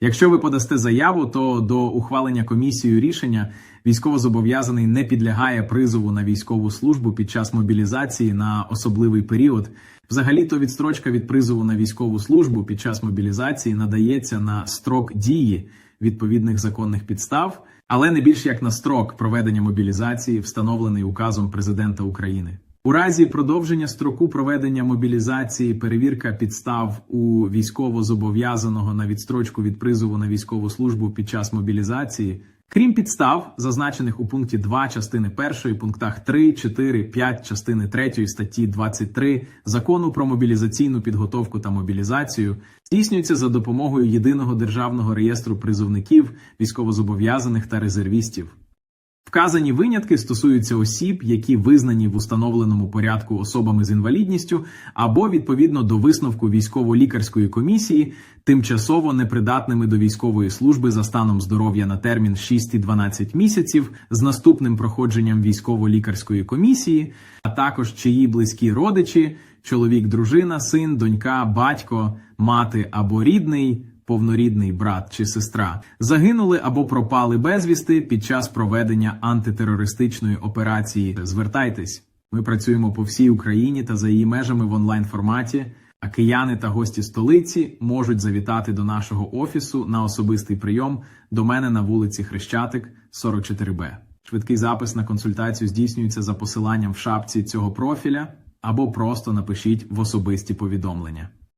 Якщо ви подасте заяву, то до ухвалення комісією рішення військовозобов'язаний не підлягає призову на військову службу під час мобілізації на особливий період. Взагалі-то відстрочка від призову на військову службу під час мобілізації надається на строк дії відповідних законних підстав, але не більш як на строк проведення мобілізації, встановлений указом президента України. У разі продовження строку проведення мобілізації перевірка підстав у військовозобов'язаного на відстрочку від призову на військову службу під час мобілізації, крім підстав, зазначених у пункті 2 частини 1, пунктах 3, 4, 5 частини 3 статті 23 закону про мобілізаційну підготовку та мобілізацію, здійснюється за допомогою єдиного державного реєстру призовників, військовозобов'язаних та резервістів. Вказані винятки стосуються осіб, які визнані в установленому порядку особами з інвалідністю, або відповідно до висновку військово-лікарської комісії, тимчасово непридатними до військової служби за станом здоров'я на термін 6 і 12 місяців з наступним проходженням військово-лікарської комісії, а також чиї близькі родичі, чоловік, дружина, син, донька, батько, мати або рідний повнорідний брат чи сестра загинули або пропали безвісти під час проведення антитерористичної операції. Звертайтесь, ми працюємо по всій Україні та за її межами в онлайн форматі. А кияни та гості столиці можуть завітати до нашого офісу на особистий прийом до мене на вулиці Хрещатик, 44Б. Швидкий запис на консультацію здійснюється за посиланням в шапці цього профіля або просто напишіть в особисті повідомлення.